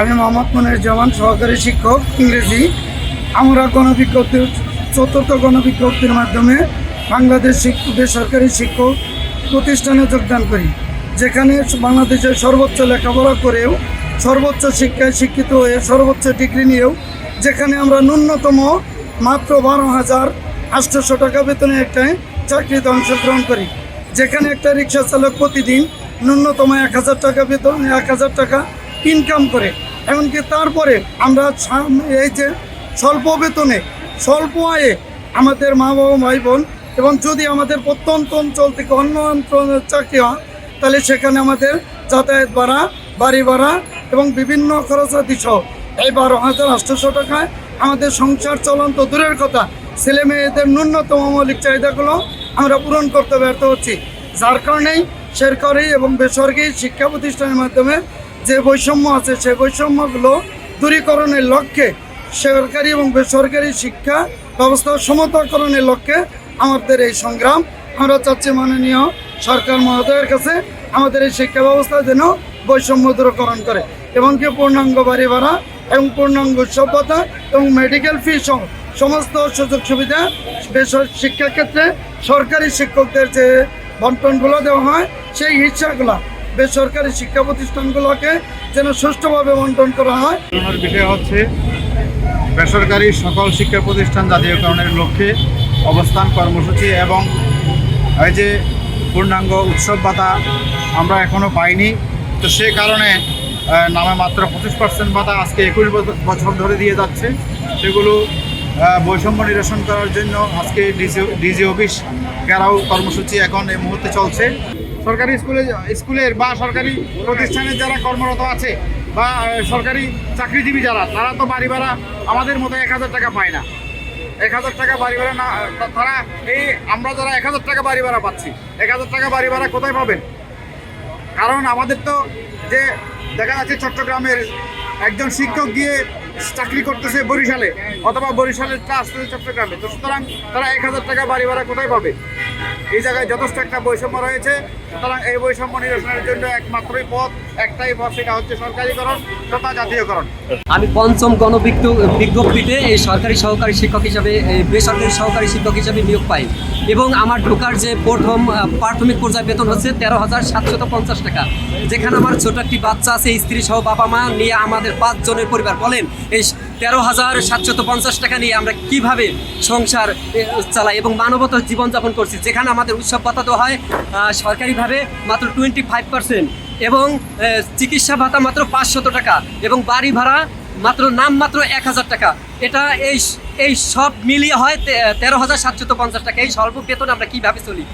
আমি মোহাম্মদ মনির জামান, সহকারী শিক্ষক, ইংরেজি। আমরা গণবিজ্ঞপ্তির চতুর্থ গণবিজ্ঞপ্তির মাধ্যমে বাংলাদেশ বেসরকারি শিক্ষক প্রতিষ্ঠানে যোগদান করি, যেখানে বাংলাদেশের সর্বোচ্চ লেখাপড়া করেও সর্বোচ্চ শিক্ষায় শিক্ষিত হয়ে সর্বোচ্চ ডিগ্রি নিয়েও, যেখানে আমরা ন্যূনতম মাত্র বারো হাজার আটশোশো টাকা বেতনে একটা চাকরিতে অংশগ্রহণ করি, যেখানে একটা রিক্সা চালক প্রতিদিন ন্যূনতম এক হাজার টাকা বেতন, এক হাজার টাকা ইনকাম করে। এমনকি তারপরে আমরা এই যে স্বল্প বেতনে, স্বল্প আয়ে আমাদের মা বাবা, ভাই বোন এবং যদি আমাদের প্রত্যন্ত অঞ্চল থেকে অন্য অঞ্চলের চাকরি হয়, তাহলে সেখানে আমাদের যাতায়াত ভাড়া, বাড়ি ভাড়া এবং বিভিন্ন খরচাদি সহ এই বারো হাজার আটশোশো টাকায় আমাদের সংসার চলন তো দূরের কথা, ছেলে মেয়েদের ন্যূনতম মৌলিক চাহিদাগুলো আমরা পূরণ করতে ব্যর্থ হচ্ছি। যার কারণেই সরকারি এবং বেসরকারি শিক্ষা প্রতিষ্ঠানের মাধ্যমে যে বৈষম্য আছে সেই বৈষম্যগুলো দূরীকরণের লক্ষ্যে সরকারি এবং বেসরকারি শিক্ষা ব্যবস্থা সমতাকরণের লক্ষ্যে আমাদের এই সংগ্রাম। আমরা চাচ্ছি মাননীয় সরকার মহোদয়ের কাছে আমাদের এই শিক্ষা ব্যবস্থা যেন বৈষম্য দূরকরণ করে এমনকি পূর্ণাঙ্গ বাড়ি ভাড়া এবং পূর্ণাঙ্গ সভ্যতা এবং মেডিকেল ফি সহ সমস্ত সুযোগ সুবিধা বেসর শিক্ষাক্ষেত্রে সরকারি শিক্ষকদের যে বন্টনগুলো দেওয়া হয়, সেই হিসাগুলো বেসরকারি শিক্ষা প্রতিষ্ঠানগুলোকে যেন সুষ্ঠুভাবে বন্টন করা হয়। বিষয় হচ্ছে, বেসরকারি সকল শিক্ষা প্রতিষ্ঠান জাতীয়করণের লক্ষ্যে অবস্থান কর্মসূচি এবং এই যে পূর্ণাঙ্গ উৎসব ভাতা আমরা এখনও পাইনি। তো সে কারণে নামে মাত্র পঁচিশ পার্সেন্ট ভাতা আজকে একুশ বছর- ধরে দিয়ে যাচ্ছে। সেগুলো বৈষম্য নিরসন করার জন্য আজকে ডিজি ডিজি অফিস ঘেরাও কর্মসূচি এখন এই মুহূর্তে চলছে। সরকারি স্কুলে, স্কুলের বা সরকারি প্রতিষ্ঠানের যারা কর্মরত আছে বা সরকারি চাকরিজীবী যারা, তারা তো বাড়ি ভাড়া আমাদের মতো এক হাজার টাকা পায় না। এক হাজার টাকা বাড়ি ভাড়া না তারা এই, আমরা যারা এক হাজার টাকা বাড়ি ভাড়া পাচ্ছি, এক হাজার টাকা বাড়ি ভাড়া কোথায় পাবেন? কারণ আমাদের তো যে, দেখা যাচ্ছে চট্টগ্রামের একজন শিক্ষক গিয়ে চাকরি করতেছে বরিশালে, অথবা বরিশালেরটা আসতেছে চট্টগ্রামে। তো সুতরাং তারা এক হাজার টাকা বাড়ি ভাড়া কোথায় পাবে? এই জায়গায় যথেষ্ট একটা বৈষম্য রয়েছে। সুতরাং এই বৈষম্য নিরসনের জন্য একমাত্রই পথ, একটাই পথ, সেটা হচ্ছে সরকারিকরণ তথা জাতীয়করণ। আমি পঞ্চম গণবিজ্ঞ বিজ্ঞপ্তিতে এই সরকারি সহকারী শিক্ষক হিসাবে বেসরকারি সহকারী শিক্ষক হিসাবে নিয়োগ পাই। এবং আমার ঢোকার যে প্রথম প্রাথমিক পর্যায়ে বেতন হচ্ছে তেরো হাজার সাতশত পঞ্চাশ টাকা। যেখানে আমার ছোট একটি বাচ্চা আছে, স্ত্রী সহ বাবা মা নিয়ে আমাদের পাঁচজনের পরিবার। বলেন, এই তেরো হাজার সাতশত পঞ্চাশ টাকা নিয়ে আমরা কীভাবে সংসার চালাই এবং মানবতার জীবনযাপন করছি? যেখানে আমাদের উৎসব ভাতা দেওয়া হয় সরকারিভাবে মাত্র টোয়েন্টি ফাইভ পার্সেন্ট এবং চিকিৎসা ভাতা মাত্র পাঁচশত টাকা এবং বাড়ি ভাড়া মাত্র নাম মাত্র এক হাজার টাকা। এটা এই এই সব মিলিয়ে হয় তেরো হাজার সাতশত পঞ্চাশ টাকা। এই স্বল্প বেতন আমরা কীভাবে চলি?